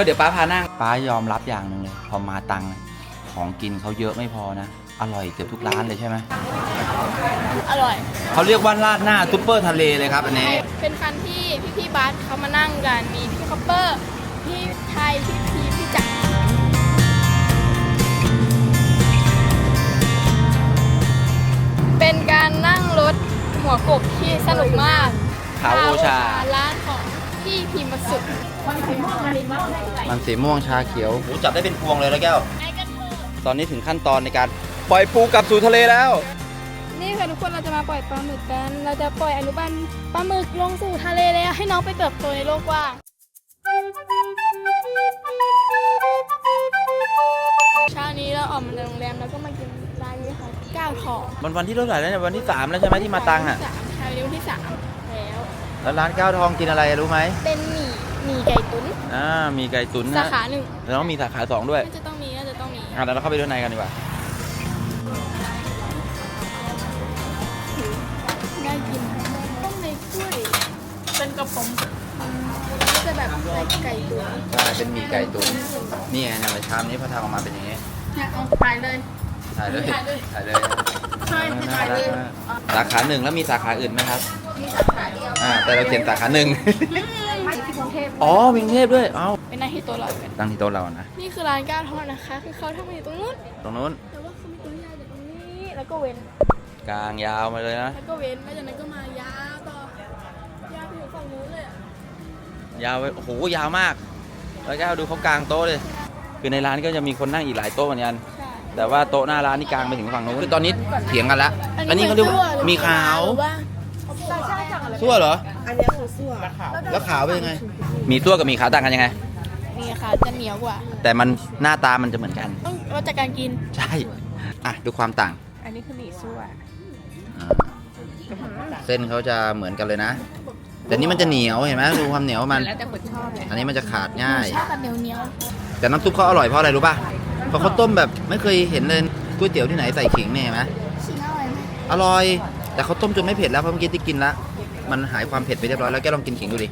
ก็เดี๋ยวป้าพานั่งป้ายอมรับอย่างหนึ่งเลย พอมาตังค์ของกินเขาเยอะไม่พอนะ อร่อยเกือบทุกร้านเลยใช่ไหมอร่อย เขาเรียกว่าราดหน้าซุปเปอร์ทะเลเลยครับอันนี้ เป็นคันที่พี่พี่ๆบัสเขามานั่งกันมีพี่คอปเปอร์พี่ไทยพี่พีพี่จักรเป็นการนั่งรถหัวกบที่สนุกมากขาวโอชาร้านของพี่พิมพ์สุ ดมันสีม่วงชาเขียวโหจับได้เป็นพวงเลยแล้วแก้วไปกันเถอะตอนนี้ถึงขั้นตอนในการปล่อยปูกลับสู่ทะเลแล้ว นี่ค่ะทุกคนเราจะมาปล่อยปลาหมึกกัน เราจะปล่อยอนุบาลปลาหมึกลงสู่ทะเลแล้วให้น้องไปเติบโตในโลกกว้างเช้านี้เราออกมาจากโรงแรมแล้วก็มากินร้านนี้ค่ะก้าวทองมันวันที่เท่าไหร่แล้วเนี่ยวันที่ 3 แล้วใช่ไหมที่มาตังอะสามใช่วันนี้วันที่สามแล้ว แล้วร้านก้าวทองกินอะไรรู้ไหมเป็นหมี่ห มี่ไก่ตุ๋นอ่ามีไก่ตุ๋นสานะขาหนึ่งแล้วต้องมีสาขาสองด้วยน่าจะต้องมีน่าจะต้องมีอะแล้วเราเข้าไปด้านในกันดีกว่าน่ากินต้มในกล้วยเป็นกระป๋องก็จะแบบใส่ไก่ตุ๋นใช่เป็นหมี่ไก่ตุ๋นนี่ไงเนี่ยชามนี้พอทำออกมาเป็นอย่างนี้เนี่ยเอาไปเลยถ่ายเลยถ่ายเลยถ่ายเลยใช่ถ่ายเลยสาขาหนึ่งแล้วมีสาขาอื่นไหมครับ มีสาขาเดียว อ่า แต่เราเขียนสาขาหนึ่งที่กรุง เทพอ๋อมีกรุงเทพด้วย เอ้าเป็นหน้าที่ตัวเราเป็นตั้งที่โต๊ะเรานะ นี่คือร้านก้าวทอดนะคะ คือเขาทำมาอยู่ตรงนู้น ตรงนู้น แต่ว่าเขามีตัวใหญ่อยู่ตรงนี้ แล้วก็เว้น กลางยาวมาเลยนะ แล้วก็เว้น แล้วจากนั้นก็มายาวต่อ ยาวไปถึงฝั่งนู้นเลยอะยาวไปโอ้โห ยาวมาก แล้วแก้วดูเขากลางโต๊ะเลย คือในร้านก็จะมีคนนั่งอีกหลายโต๊ะเหมือนกัน ใช่ แต่ว่าโต๊ะหน้าร้านนี่กลางไปถึงฝั่งนู้น คือตอนนี้เถียงกันละ อันนี้เขาเรียกว่ามีขาว หรือว่าซั่วเหรอ อันนี้คือซั่ว แล้วขาวเป็นยังไง มีซั่วกับมีขาวต่างกันยังไงมีขาวจะเหนียวกว่า แต่มันหน้าตามันจะเหมือนกัน ต้องวัดจากการกิน ใช่ อะ ดูความต่างอันนี้คือหมี่ซั่วอ่าเส้นเขาจะเหมือนกันเลยนะ แต่นี่มันจะเหนียวเห็นไหมดูความเหนียวมันแล้วแต่คนชอบเลยอันนี้มันจะขาดง่าย ชอบแบบเหนียวเหนียวแต่น้ำซุปเขาอร่อยเพราะอะไรรู้ป่ะเพราะเขาต้มแบบไม่เคยเห็นเลยก๋วยเตี๋ยวที่ไหนใส่ขิงเนี่ยเห็นไหมๆชิมอร่อยไหมอร่อย แต่เขาต้มจนไม่เผ็ดแล้วเพราะเมื่อกี้ที่กินแล้ว มันหายความเผ็ดไปเรียบร้อยแล้วแกลองกินขิงดูดิ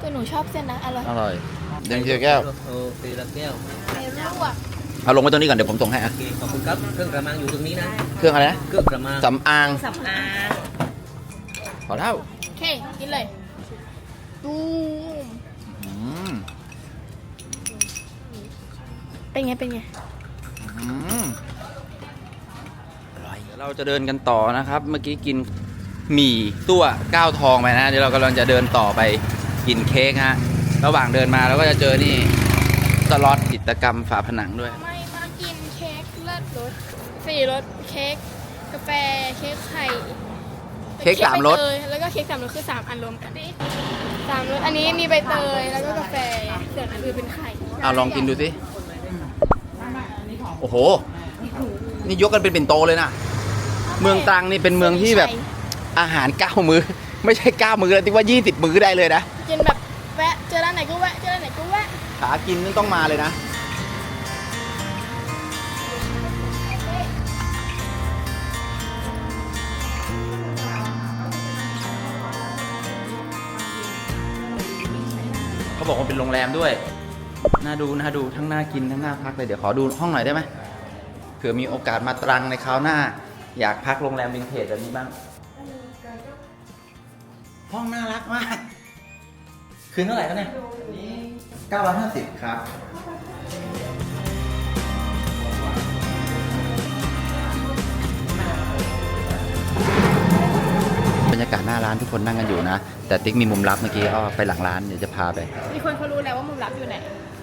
ก็หนูชอบเส้นนะอร่อยอร่อยเดี๋ยวเชียวแก้วโอเคละแก้วในลวกเอาลงไปตรงนี้ก่อนเดี๋ยวผมส่งให้อะโอเคขอบคุณครับเครื่องกระมังอยู่ตรงนี้นะเครื่องอะไรนะเครื่องกระมังสำอางสำอางพอเท่าโอเคกินเลยตูมอืมเป็นไงเป็นไงอืมอร่อยเดี๋ยวเราจะเดินกันต่อนะครับ เมื่อกี้กิน หมี่ตัวก้าวทองไปนะเดี๋ยวเรากำลังจะเดินต่อไปกินเค้กฮะระหว่างเดินมาเราก็จะเจอนี่สล็อตจิตรกรรมฝาผนังด้วย ไม่มากินเค้กเลิศรสสี่รสเค้กกาแฟเค้กไข่เค้กสามรส ใบเตยแล้วก็เค้กสามรสคือสามอันรวมกันสามรสอันนี้มีใบเตยแล้วก็กาแฟส่วนอันอื่นเป็นไข่เอาลองกินดูสิ โอ้โห นี่ยกกันเป็นเป็นโตเลยนะ เมืองตรังนี่เป็นเมืองที่แบบ อาหารเก้ามื้อ ไม่ใช่เก้ามื้อแล้วที่ว่ายี่สิบมื้อได้เลยนะ กินแบบแวะเจอร้านไหนก็แวะเจอร้านไหนก็แวะขากินนี่ต้องมาเลยนะ เขาบอกว่าเป็นโรงแรมด้วย น่าดู น่าดู ทั้งน่ากิน ทั้งน่าพักเลย เดี๋ยวขอดูห้องหน่อยได้ไหมเผื่อมีโอกาสมาตรังในคราวหน้า อยากพักโรงแรมวินเทจแบบนี้บ้าง ห้องน่ารักมาก คืนเท่าไหร่ครับเนี่ย950 ครับ บรรยากาศหน้าร้านทุกคนนั่งกันอยู่นะ แต่ติ๊กมีมุมลับเมื่อกี้ก็ไปหลังร้านเดี๋ยวจะพาไปมีคนเขารู้แล้วว่ามุมลับอยู่ไหน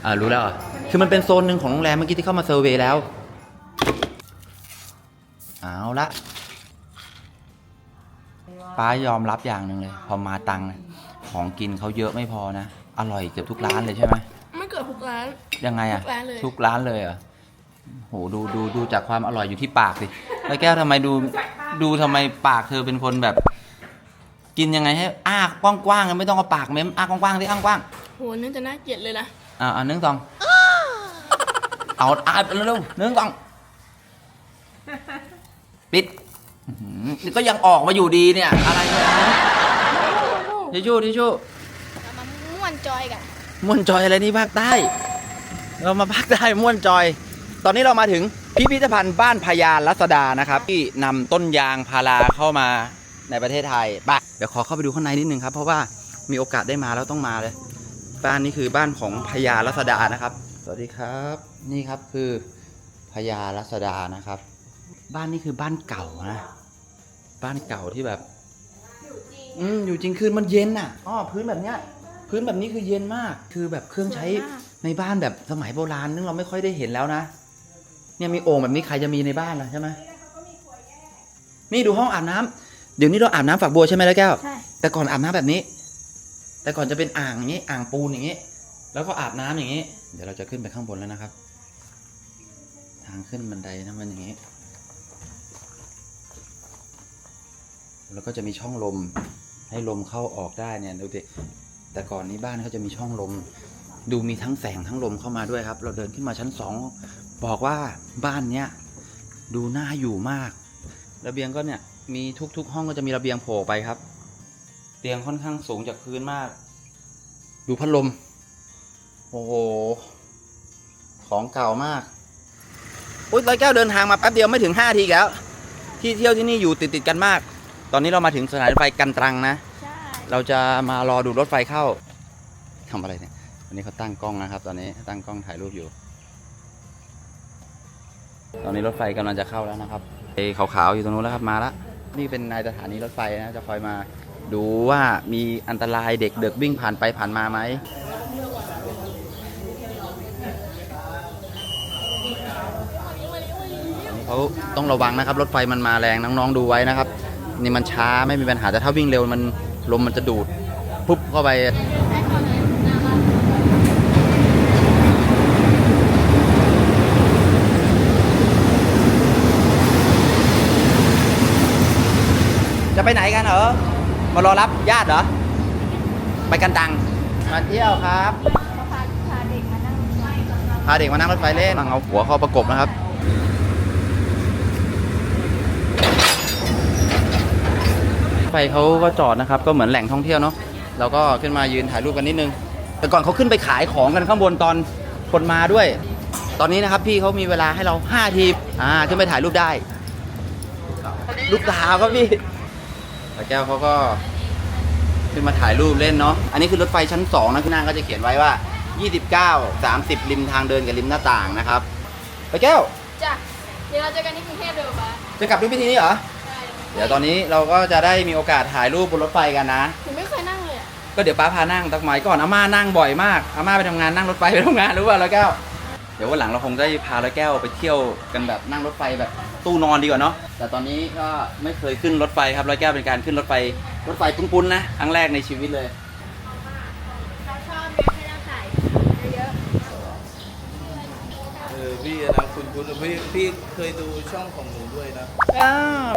อ่ารู้แล้วเหรอคือมันเป็นโซนหนึ่งของโรงแรมเมื่อกี้ที่เข้ามาเซอร์เวย์แล้ว เอาละ ป้ายอมรับอย่างหนึ่งเลย พอมาตังค์ของกินเขาเยอะไม่พอนะ อร่อยเกือบทุกร้านเลยใช่ไหมไม่เกิดทุกร้าน ยังไงอะทุกร้านเลย ทุกร้านเลยเหรอโหดูดูดูจากความอร่อยอยู่ที่ปากสิแล้วแก้วทำไมดูดูทำไมปากเธอเป็นคนแบบ กินยังไงให้อ้ากว้างๆไม่ต้องเอาปากเม้มอ้ากว้างๆที่อ้างกว้างโหนั่นจะน่าเกลียดเลยนะอ่าอ่าหนึ่งสองเอาอ่าเร็วๆหนึ่งสองปิดอื้อหือ นี่ก็ยังออกมาอยู่ดีเนี่ย อะไรเนี่ยทิชชู่ทิชชู่เรามาม่วนจอยกันม่วนจอยอะไรนี่ภาคใต้ เรามาภาคใต้ม่วนจอย ตอนนี้เรามาถึงพิพิธภัณฑ์บ้านพญารัศดานะครับ ที่นำต้นยางพาราเข้ามาในประเทศไทยไปเดี๋ยวขอเข้าไปดูข้างในนิดนึงครับ เพราะว่ามีโอกาสได้มาแล้วต้องมาเลย บ้านนี้คือบ้านของพญารัศดานะครับ สวัสดีครับ นี่ครับคือพญารัศดานะครับ บ้านนี้คือบ้านเก่านะ บ้านเก่าที่แบบ อืมอยู่จริงคืนมันเย็นน่ะอ๋อพื้นแบบเนี้ย พื้นแบบนี้คือเย็นมาก คือแบบเครื่องใช้สวยมากในบ้านแบบสมัยโบราณนึงเราไม่ค่อยได้เห็นแล้วนะ เนี่ยมีโอ่งแบบนี้ใครจะมีในบ้านล่ะใช่ไหมนี่ดูห้องอาบน้ำเดี๋ยวนี้เราอาบน้ำฝักบัวใช่ไหมแล้วแก้วใช่แต่ก่อนอาบน้ำแบบนี้ แต่ก่อนจะเป็นอ่างอย่างนี้ อ่างปูนอย่างนี้ แล้วก็อาบน้ำอย่างนี้ เดี๋ยวเราจะขึ้นไปข้างบนแล้วนะครับ ทางขึ้นบันไดนะมันอย่างนี้ แล้วก็จะมีช่องลมให้ลมเข้าออกได้เนี่ยดูดิแต่ก่อนนี้บ้านเขาจะมีช่องลม ดูมีทั้งแสงทั้งลมเข้ามาด้วยครับ เราเดินขึ้นมาชั้นสองบอกว่าบ้านเนี้ยดูน่าอยู่มาก ระเบียงก็เนี่ยมีทุกๆ ห้องก็จะมีระเบียงโผล่ไปครับ เตียงค่อนข้างสูงจากพื้นมาก ดูพัดลม โอ้โห ของเก่ามากอุ้ยร้อยแก้วเดินทางมาแป๊บเดียวไม่ถึง5ทีอีแล้ว ที่เที่ยวที่นี่อยู่ติดติดๆกันมาก ตอนนี้เรามาถึงสถานีรถไฟกันตรังนะ ใช่ เราจะมารอดูรถไฟเข้าทำอะไรเนี่ยวันนี้เขาตั้งกล้องนะครับ ตอนนี้ตั้งกล้องถ่ายรูปอยู่ ตอนนี้รถไฟกำลังจะเข้าแล้วนะครับไอ้ขาวๆอยู่ตรงนู้นแล้วครับมาละนี่เป็นนายสถานีรถไฟนะจะคอยมาดูว่ามีอันตรายเด็กเด็กวิ่งผ่านไปผ่านมาไหมเขาต้องระวังนะครับ รถไฟมันมาแรงน้องๆดูไว้นะครับ นี่มันช้าไม่มีปัญหาแต่ถ้าวิ่งเร็วมันลมมันจะดูดปุ๊บเข้าไปจะไปไหนกันเหรอ มารอรับญาติเหรอ ไปกันตัง มาเที่ยวครับเขาพาพาเด็กมานั่งไฟพาเด็กมานั่งรถไฟเล่นเอาหัวเข้าประกบนะครับ ไฟเขาก็จอดนะครับ ก็เหมือนแหล่งท่องเที่ยวเนาะเราก็ขึ้นมายืนถ่ายรูปกันนิดนึง แต่ก่อนเขาขึ้นไปขายของกันข้างบนตอนคนมาด้วย ตอนนี้นะครับพี่เขามีเวลาให้เรา5ทีอ่าขึ้นไปถ่ายรูปได้ ลูกสาวครับพี่แต่แก้วเขาก็ขึ้นมาถ่ายรูปเล่นเนาะอันนี้คือรถไฟชั้น2นะข้างหน้าก็จะเขียนไว้ว่า 29 30 ริมทางเดินกับริมหน้าต่างนะครับไปแก้วจ้ะเดี๋ยวเราเจอกันที่กรุงเทพเดี๋ยวปะจะกลับด้วยวิธีนี้เหรอใช่ เดี๋ยวตอนนี้เราก็จะได้มีโอกาสถ่ายรูปบนรถไฟกันนะ หนูไม่เคยนั่งเลยอะก็เดี๋ยวป้าพานั่งตักหมายก่อนอาม่านั่งบ่อยมากอาม่าไปทำงานนั่งรถไฟไปทำงานรู้ป่ะร้อยแก้ว เดี๋ยววันหลังเราคงได้พาร้อยแก้วไปเที่ยวกันแบบนั่งรถไฟแบบตู้นอนดีกว่าเนาะแต่ตอนนี้ก็ไม่เคยขึ้นรถไฟครับร้อยแก้วเป็นการขึ้นรถไฟรถไฟปุ้นๆนะครั้งแรกในชีวิตเลย เราชอบให้เราถ่ายเยอะ เออพี่นะ คุณคุณพี่พี่เคยดูช่องของหนูด้วยนะ อ้าว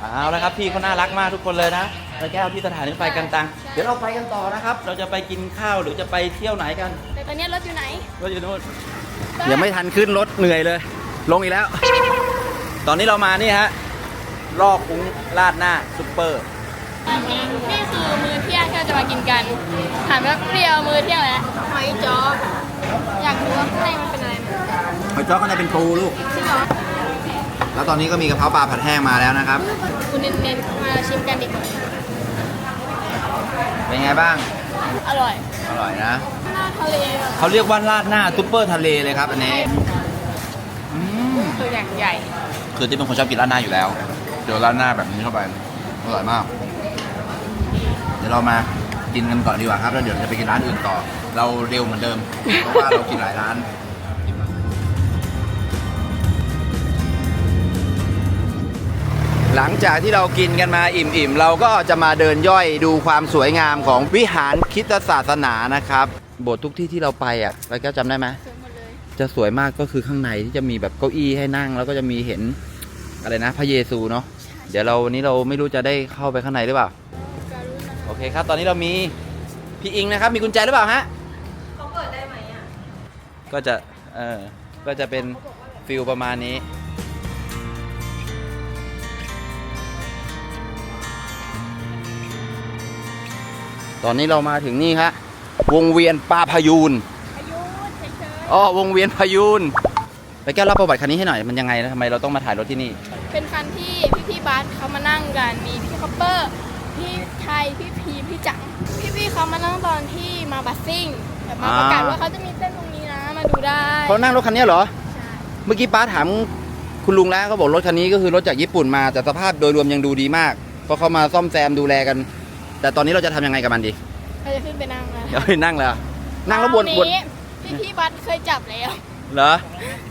เอาละครับพี่เขาน่ารักมากทุกคนเลยนะร้อยแก้วที่สถานีรถไฟกันตัง เดี๋ยวเราไปกันต่อนะครับ เราจะไปกินข้าวหรือจะไปเที่ยวไหนกันๆแต่ตอนนี้รถอยู่ไหน รถอยู่นู่นยังไม่ทันขึ้นรถเหนื่อยเลย ลงอีกแล้ว ตอนนี้เรามานี่ฮะลอกคุ้งลาดหน้าซุปเปอร์นี่คือมื้อเที่ยงที่เราจะมากินกันถามว่าเปรี้ยวมื้อเที่ยงแล้วหอยจ๊อบอยากรู้ว่าข้างในมันเป็นอะไรไหมหอยจ้อข้างในเป็นปูลูกจริงเหรอแล้วตอนนี้ก็มีกะเพราปลาผัดแห้งมาแล้วนะครับ คุณเน้นๆมาชิมกันดีกว่าเป็นไงบ้าง อร่อยอร่อยนะ หน้าทะเลแบบเขาเรียกว่าราดหน้าซุปเปอร์ทะเลเลยครับอันนี้อืมตัวอย่างใหญ่ คือที่เป็นคนชอบกินราดหน้าอยู่แล้ว เดี๋ยวราดหน้าแบบนี้เข้าไป อร่อยมาก เดี๋ยวเรามากินกันก่อนดีกว่าครับ แล้วเดี๋ยวจะไปกินร้านอื่นต่อ เราเร็วเหมือนเดิม เพราะว่าเรากินหลายร้าน หลังจากที่เรากินกันมาอิ่มๆ เราก็จะมาเดินย่อยดูความสวยงามของวิหารคริดศาสนานะครับโบสถ์ทุกที่ที่เราไปอะเราแก้วจำได้ไหมสวยหมดเลย จะสวยมากก็คือข้างในที่จะมีแบบเก้าอี้ให้นั่ง แล้วก็จะมีเห็นอะไรนะพระเยซูเนาะเดี๋ยวเราวันนี้เราไม่รู้จะได้เข้าไปข้างในหรือเปล่าการุณนะโอเคครับ ตอนนี้เรามีพี่อิงนะครับ มีกุญแจหรือเปล่าฮะเขาเปิดได้ไหมอะก็จะเออก็จะเป็นฟิลประมาณนี้ ตอนนี้เรามาถึงนี่ครับวงเวียนปลาพายูนพายุเฉยอ๋อวงเวียนพายูนไปแก้วเล่าประวัติคันนี้ให้หน่อยมันยังไงนะทำไมเราต้องมาถ่ายรถที่นี่ ๆเป็นคันที่พี่พี่ๆบัสเขามานั่งกันมีพี่คอปเปอร์พี่ไทยพี่พีพี่จังพี่พี่ๆเขามานั่งตอนที่มาบัสซิ่งแบบมาประกาศว่าเขาจะมีเต้นตรงนี้นะมาดูได้เขานั่งรถคันนี้เหรอ ใช่เมื่อกี้ป้าถามคุณลุงแล้วเขาบอกรถคันนี้ก็คือรถจากญี่ปุ่นมาแต่สภาพโดยรวมยังดูดีมากเพราะเขามาซ่อมแซมดูแลกัน แต่ตอนนี้เราจะทำยังไงกับมันดีเราจะขึ้นไปนั่งนะเดี๋ยวไปนั่งเลยอะนั่งแล้วบนบนพี่พี่ๆบัสเคยจับแล้ว เหรอ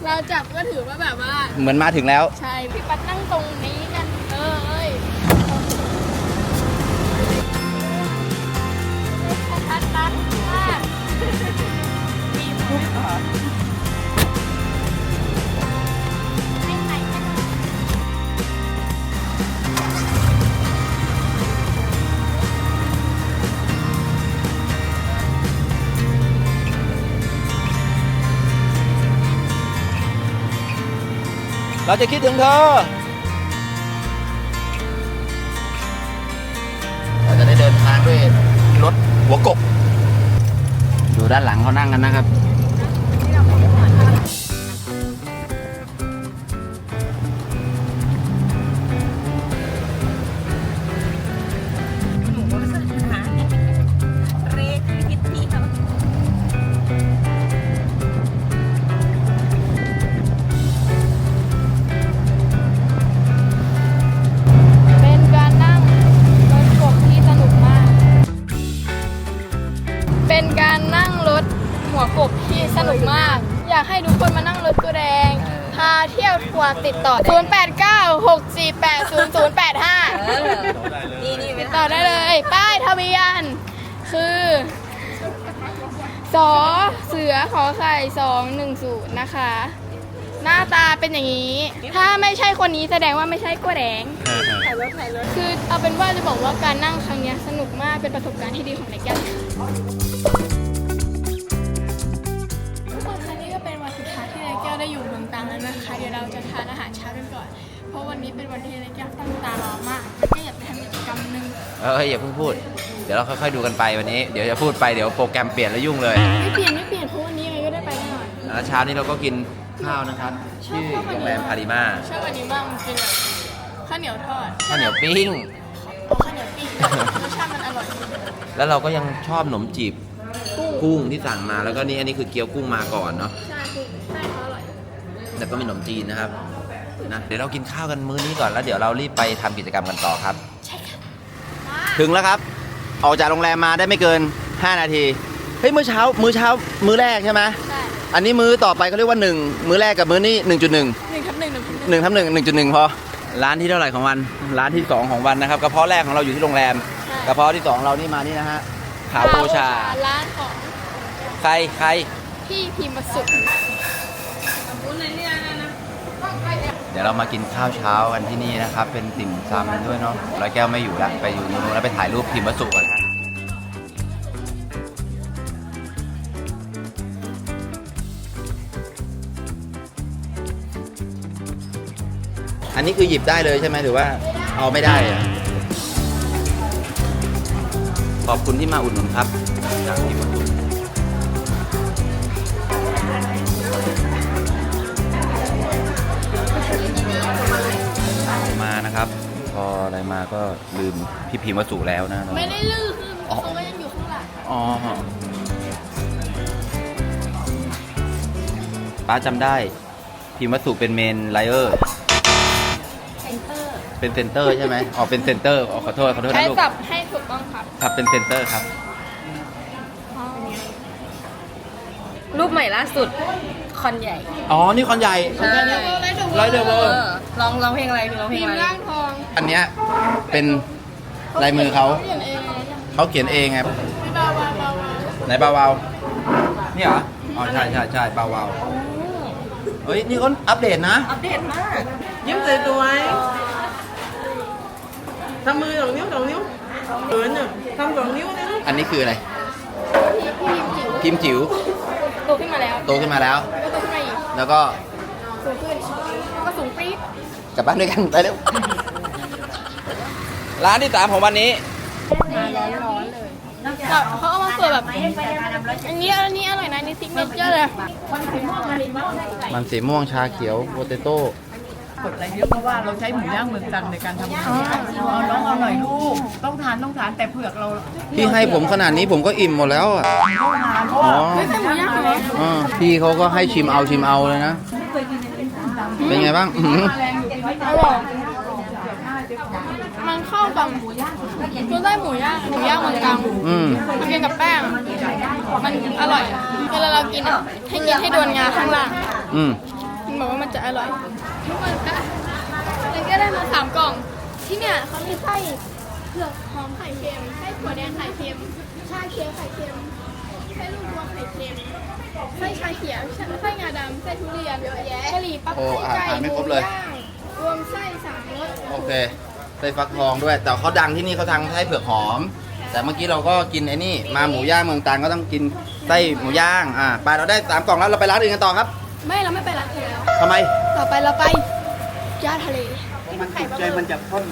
เราจับก็ถือว่าแบบว่า เหมือนมาถึงแล้ว ใช่ พี่บัสนั่งตรงนี้กัน เราจะคิดถึงเธอ เราจะได้เดินทางด้วยรถหัวกบ ดูด้านหลังเขานั่งกันนะครับ หัวกบที่สนุกมาก อยากให้ทุกคนมานั่งรถกูแดง พาเที่ยวทัวร์ติดต่อ 0 8 9 6 4 8 0 0 8 5 นี่นี่เป็ตินดต่อได้เลย ป้ายทะเบียน คือสอเสือขอไข่สองหนึ่งศูนย์นะคะ หน้าตาเป็นอย่างนี้ ถ้าไม่ใช่คนนี้แสดงว่าไม่ใช่กัวแดงถ่ายรถถ่ายรถคือเอาเป็นว่าจะบอกว่าการนั่งครั้งเนี้ยสนุกมากเป็นประสบการณ์ที่ดีของในแก้ว ได้อยู่เมืองตรังแล้วนะคะ เดี๋ยวเราจะทานอาหารเช้ากันก่อน เพราะวันนี้เป็นวันที่ในแก้วตั้งตารอมากแล้วก็อยากไปทำกิจกรรมหนึ่งเอ้ยอย่าเพิ่งพูด เดี๋ยวเราค่อยๆดูกันไปวันนี้ เดี๋ยวจะพูดไปเดี๋ยวโปรแกรมเปลี่ยนแล้วยุ่งเลยไม่เปลี่ยนไม่เปลี่ยนเพราะวันนี้ยังไงก็ได้ไปแน่นอน แล้วเช้านี้เราก็กินข้าวนะครับ ชื่อโรงแรมพาริมาชอบวันนี้มากมันเป็นแบบข้าวเหนียวทอดข้าวเหนียวปิ้ง เอาข้าวเหนียวปิ้งรสชาติมันอร่อยแล้วเราก็ยังชอบขนมจีบกุ้งกุ้งที่สั่งมาแล้วก็นี่อันนี้คือเกี๊ยวกุ้งมาก่อนเนาะ ใช่กุ้งใช่เขาอร่อย แล้วก็มีขนมจีนนะครับนะเดี๋ยวเรากินข้าวกันมื้อนี้ก่อนแล้วเดี๋ยวเรารีบไปทำกิจกรรมกันต่อครับใช่ค่ะถึงแล้วครับ ออกจากโรงแรมมาได้ไม่เกิน 5 นาที เฮ้ยมื้อเช้า มื้อเช้า มื้อแรกใช่ไหมใช่อันนี้มื้อต่อไปเขาเรียกว่า 1 มื้อแรกกับมื้อนี้ 1.1 หนึ่งทับหนึ่งหนึ่งทับหนึ่ง1ทับ1 1.1พอ ร้านที่เท่าไหร่ของวัน ร้านที่2ของวันนะครับกระเพาะแรกของเราอยู่ที่โรงแรมกระเพาะที่2เรานี่มานี่นะฮะขาวโอชา ร้านของใครใครพี่พิมพ์สุข เดี๋ยวเรามากินข้าวเช้ากันที่นี่นะครับ เป็นติ่มซำด้วยเนาะร้อยแก้วไม่อยู่ละไปอยู่นู้นแล้วไปถ่ายรูปพิมพ์วัสสุก่อนฮะอันนี้คือหยิบได้เลยใช่ไหมหรือว่าเอาไม่ได้อะขอบคุณที่มาอุดหนุนครับจากพิ มาก็ลืมพี่พิมพ์วัสสุแล้วนะน้อง ไม่ได้ลือคืออ๋อ เขาก็ยังอยู่ข้างหลังอ๋อป้าจำได้ พิมพ์วัสสุเป็นเมนไลเออร์เป็นเซนเตอร์ใช่ไหมอ๋อเป็นเซนเตอร์อ๋อขอโทษขอโทษใช้นะลูก สับให้ถูกต้องครับครับเป็นเซนเตอร์ครับ รูปใหม่ล่าสุด คอนใหญ่อ๋อ นี่คอนใหญ่ ใช่ไรเดอร์เวิเอร์อร้องร้องเพลงอะไรร้องเพลพิงมอะไรพ์ร่างทอง อันเนี้ยเป็นลายมือเขาเขียนเองเลยนะเขาเขียนเองไงไม่เบาเบาเบาเบาไหนเบาวาวนี่เหรออ๋อใช่ใช่ใช่เบาวาวเฮ้ยนี่เขาอัปเดตนะ อัปเดตมาก ยิ้มสวยๆทำมือสองนิ้วสองนิ้วเอินอะทำสองนิ้วนะอันนี้คืออะไรพี่พี่พิมพ์จิ๋วพิมพ์จิ๋วโตขึ้นมาแล้วโตขึ้นมาแล้วก็โตขึ้นมาอีกแล้วก็สูงขึ้นแล้วก็สูงปรี๊ดกลับบ้านด้วยกันไปเร็ว ร้านที่สามของวันนี้ มาร้อนร้อนๆเลยแบบเขาเอามาเปิดแบบอันนี้อันนี้อร่อยนะนี่ซิกเนเจอร์เลยมันสีม่วงชาเขียวโปเตโต้กดอะไรเยอะเพราะว่าเราใช้หมูย่างเมืองจันทร์ในการทำอาหารเอาน้องเอาหน่อยลูก ต้องทานต้องทานแต่เผือกเราพี่ให้ผมขนาดนี้ผมก็อิ่มหมดแล้วอะต้องทานเพราะอ๋ว่าอไม่ใช่หมูย่างเหรออ่าพี่เขาก็ให้ชิมเอาชิมเอาเลยนะ เป็นไงบ้างอื้อหือ อร่อย มันเข้ากับคือได้หมูย่างหมูย่างเมืองกลางอืม มันกินกับแป้ง มันอร่อยเวลาเรากินอะให้กินให้โดนงาข้างล่างอืม มันบอกว่ามันจะอร่อยทุกคนก็เลยก็ได้มาสามกล่อง ที่เนี่ยเขามีไส้เผือกหอมไข่เค็มไส้ถั่วแดงไข่เค็มชาเขียวไข่เค็มไส้ลูกรวงไข่เค็มไส้ชาเขียวไส้งาดำไส้ทุเรียนกะหรี่ปั๊บโอ้ไส้อ่านไก่อ่านหไม่มูครบเลยย่างรวมไส้สามรส โอเค ไส้ฟักทองด้วย แต่เขาดังที่นี่เขาทางไส้เผือกหอม แต่เมื่อกี้เราก็กินไอ้นี่ มาหมูย่างเมืองตรังก็ต้องกินไส้หมูย่างอ่าไปเราได้สามกล่องแล้วเราไปร้านอื่นกันต่อครับไม่เราไม่ไปร้านอื่นแล้วทำไมต่อไปเราไปย่าทะเลมันติดใจมันจะพ่น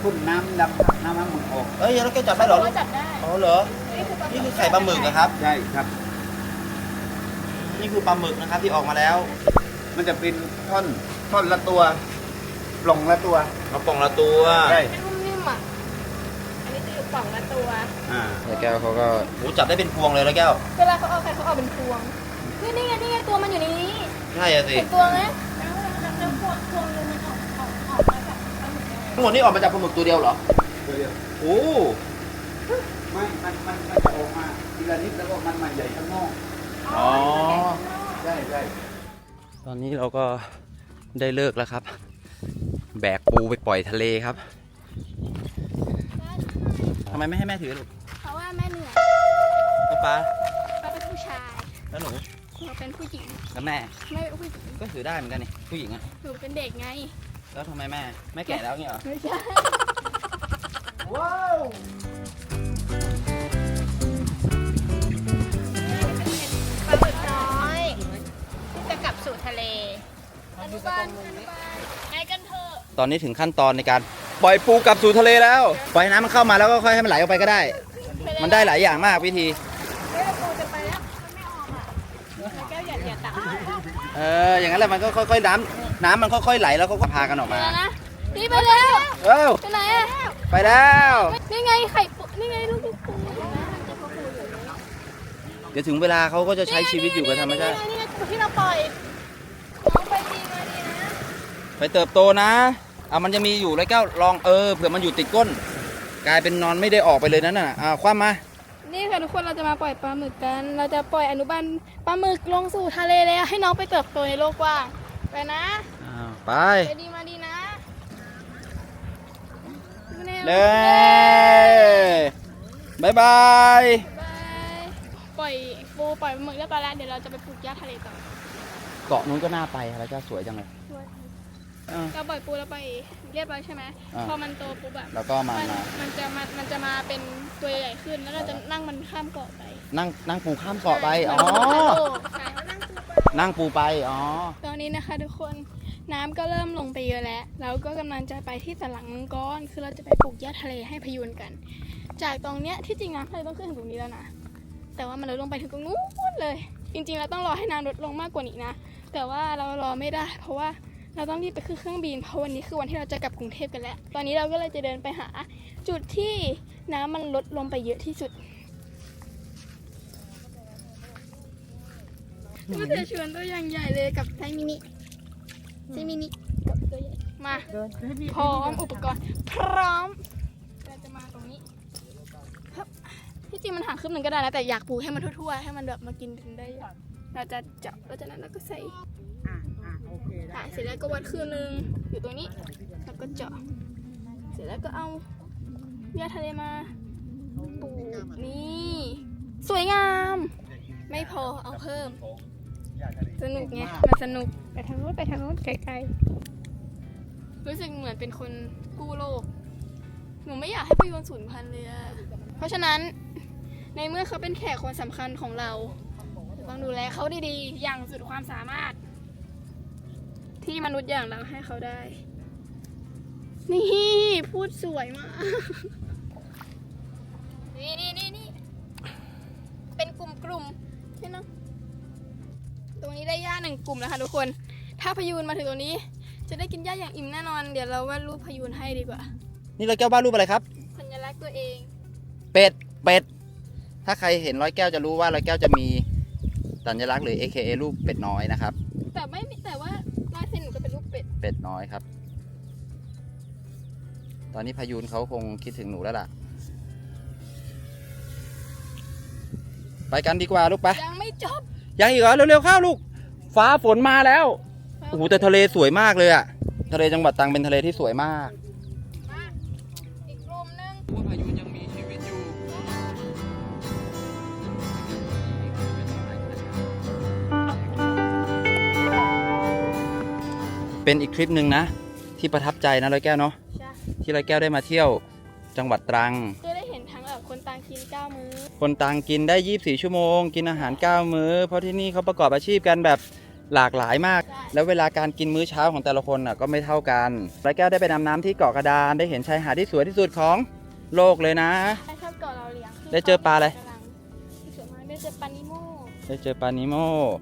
พ่นน้ำดำน้ำมันหมึกออกเอ้ยแล้วแกจับได้เหรอเราจับได้อ๋อเหรอนี่คือไข่ปลาหมึกนะครับใช่ครับ นี่คือปลาหมึกนะครับที่ออกมาแล้ว มันจะเป็นท่อนท่อนละตัว ปล่องละตัวกระป๋องละตัวใช่นิ่มๆอะ อันนี้จะอยู่กล่องละตัว อ่าแล้วแก้วเขาก็โอ้จับได้เป็นพวงเลยแล้วแก้ว เวลาเขาเอาไข่เขาเอาเป็นพวงนี่นี่ไงนี่ไงตัวมันอยู่ในนี้ใช่อะสิ เห็นตัวไหมทั้งหมดนี่ออกมาจากปลาหมึกตัวเดียวเหรอ ตัวเดียวโอ้ไม่มันมันมันจะออกมาทีละนิดแล้วก็มันมาใหญ่ข้างนอกอ๋อ ใช่ใช่ ตอนนี้เราก็ได้เลิกแล้วครับ แบกปูไปปล่อยทะเลครับทำไมไม่ให้แม่ถือลูกเพราะว่าแม่เหนื่อยแล้วป้าเขาเป็นผู้ชายแล้วหนูเราเป็นผู้หญิงแล้วแม่ไม่เป็นผู้หญิงก็ถือได้เหมือนกันนี่ผู้หญิงอะหนูเป็นเด็กไง แล้วทำไมแม่แม่แก่แล้วเนี่ยเหรอไม่ใช่ปลาหมึกน้อยที่จะกลับสู่ทะเลอนุบาลอนุบาลไงกันเถอะ ตอนนี้ถึงขั้นตอนในการปล่อยปูกลับสู่ทะเลแล้วปล่อยให้น้ำมันเข้ามาแล้วก็ค่อยให้มันไหลออกไปก็ได้ มันได้หลายอย่างมากวิธีเฮ้ยเราปูจะไปแล้วมันไม่ออกอะแล้วแก้วอย่าอย่าตักเอออย่างนั้นแหละมันก็ค่อยๆน้ำน้ำมันค่อยๆไหลแล้วก็พากันออกไปมาแล้วนะนี่ไปแล้ว เอ้าไปไหนอะไปแล้ว นี่ไงไข่ปูนี่ไงลูกปูเดี๋ยวถึงเวลาเขาก็จะใช้ชีวิตอยู่กับธรรมชาติ นี่ไงนี่ไงที่เราปล่อยน้องไปดีมาดีนะ ไปเติบโตนะเอามันจะมีอยู่แล้วแก้วลองเออเผื่อมันอยู่ติดก้น กลายเป็นนอนไม่ได้ออกไปเลยนั่นน่ะอ่าคว้ามานี่ค่ะทุกคนเราจะมาปล่อยปลาหมึกกัน เราจะปล่อยอนุบาลปลาหมึกลงสู่ทะเลแล้วให้น้องไปเติบโตในโลกกว้างไปนะอ้าวไปไปดีมาดีนะเด้บายบายบายปล่อยปูปล่อยปลาหมึกเรียบร้อยแล้วเดี๋ยวเราจะไปปลูกหญ้าทะเลต่อเกาะนู้นก็น่าไปแล้วก็สวยจังเลยเออเราปล่อยปูแล้วไปเรียบร้อยใช่ไหมอ่า พอมันโตปุ๊บแบบแล้วก็มามันมามันจะมามันจะมาเป็นตัวใหญ่ขึ้น แล้วเราจะนั่งมันข้ามเกาะไปนั่งนั่งปูข้ามเกาะไป อ๋อ ใช่นั่งปูไป นั่งปูไป อ๋อ ตอนนี้นะคะทุกคนน้ำก็เริ่มลงไปเยอะแล้วเราก็กำลังจะไปที่ตะหลังมังกรคือเราจะไปปลูกหญ้าทะเลให้พยูนกัน จากตรงเนี้ยที่จริงน้ำทะเลต้องขึ้นถึงตรงนี้แล้วนะแต่ว่ามันลดลงไปถึงตรงนู้นเลย จริงๆเราต้องรอให้น้ำลดลงมากกว่านี้นะแต่ว่าเรารอไม่ได้ เพราะว่า เราต้องรีบไปขึ้นเครื่องบินเพราะวันนี้คือวันที่เราจะกลับกรุงเทพกันแล้ว ตอนนี้เราก็เลยจะเดินไปหา จุดที่น้ำมันลดลงไปเยอะที่สุดก็จะชวนตัวอย่างใหญ่เลยกับไซมินิไซมินิกับตัวใหญ่มาพร้อมอุปกรณ์ พร้อมเราจะมาตรงนี้ครับที่จริงมันห่างครึ่งหนึ่งก็ได้นะแต่อยากปลูกให้มันทั่วๆให้มันแบบมากินกันได้อย่างเราจะเจาะแล้วจากนั้นเราก็ใส่อ่ะเสร็จแล้วก็วัดครึ่งหนึ่งอยู่ตรงนี้แล้วก็เจาะ เสร็จแล้วก็เอาหญ้าทะเลมาปลูกนี่ สวยงาม ไม่พอเอาเพิ่ม สนุกไงมันสนุกไปทางนู้นไปทางนู้นไกลๆรู้สึกเหมือนเป็นคนกู้โลกหนูไม่อยากให้พยนสูญพันธุ์เลยอะเพราะฉะนั้นในเมื่อเขาเป็นแขกคนสำคัญของเรา ต้องดูแลเขาดีๆ อย่างสุดความสามารถ ที่มนุษย์อย่างเราให้เขาได้ นี่พูดสวยมาก นี่นี่นี่นี่กลุ่มนี่นะตรงนี้ได้หญ้าหนึ่งกลุ่มนะคะทุกคน ถ้าพยูนมาถึงตรงนี้ จะได้กินหญ้าอย่างอิ่มแน่นอน เดี๋ยวเราวาดรูปพยูนให้ดีกว่า นี่ร้อยแก้ววาดรูปอะไรครับ สัญลักษณ์ตัวเอง เป็ด เป็ด ถ้าใครเห็นร้อยแก้วจะรู้ว่าร้อยแก้วจะมีสัญลักษณ์หรือ AKA รูปเป็ดน้อยนะครับ แต่ไม่มีแต่ว่าลายเส้นหนูก็ เป็นรูปเป็ดเป็ดน้อยครับ ตอนนี้พายุนเขาคงคิดถึงหนูแล้วล่ะ ไปกันดีกว่าลูกไป ยังไม่จบ ยังอีกเหรอเร็วๆเข้าลูก ฟ้าฝนมาแล้ว โอ้โหแต่ทะเลสวยมากเลยอะทะเลจังหวัดตรังเป็นทะเลที่สวยมาก เป็นอีกทริปหนึ่งนะ ที่ประทับใจนะร้อยแก้วเนาะใช่ที่ร้อยแก้วได้มาเที่ยวจังหวัดตรังจะได้เห็นทั้งแบบคนต่างกินเก้ามื้อคนตรังกินได้ 24 ชั่วโมง กินอาหาร 9 มื้อ เพราะที่นี่เขาประกอบอาชีพกันแบบหลากหลายมากแล้วเวลาการกินมื้อเช้าของแต่ละคนน่ะก็ไม่เท่ากันร้อยแก้วได้ไปดำน้ำที่เกาะกระดานได้เห็นชายหาดที่สวยที่สุดของโลกเลยนะใช่ชอบเกาะเราเลี้ยงได้เจอปลาอะไร กำลังที่สวยมากได้เจอปลานิโมได้เจอปลานิโม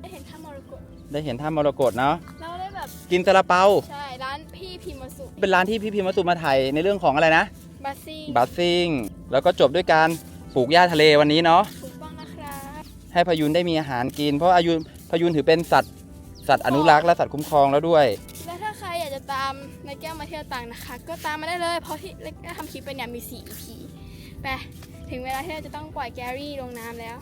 ได้เห็นท่ามรกตได้เห็นท่ามรกตเนาะเราได้ แบบกินซาลาเปา ใช่ร้านพี่พิมพ์วสุเป็นร้านที่พี่พิมพ์มาสุมาถ่ายในเรื่องของอะไรนะบัสซี่บัสซิ่งแล้วก็จบด้วยการปลูกหญ้าทะเลวันนี้เนาะถูกต้องนะครับให้พายุนได้มีอาหารกิน เพราะอายุพายุนถือเป็นสัตว์สัตว์อนุรักษ์และสัตว์คุ้มครองแล้วด้วย และถ้าใครอยากจะตามนายแก้วมาเที่ยวต่างนะคะ ก็ตามมาได้เลยเพราะที่เล็กได้ทำคลิปไปเนี่ยมี4 EP ไปถึงเวลาที่เราจะต้องปล่อยแกรี่ลงน้ำแล้ว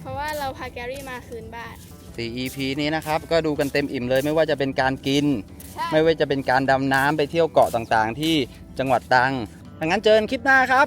เพราะว่าเราพาแกรี่มาคืนบ้าน 4 EP นี้นะครับ ก็ดูกันเต็มอิ่มเลยไม่ว่าจะเป็นการกินใช่ไม่ว่าจะเป็นการดำน้ำไปเที่ยวเกาะต่างๆ ที่จังหวัดตรังดังนั้นเจอกันคลิปหน้าครับ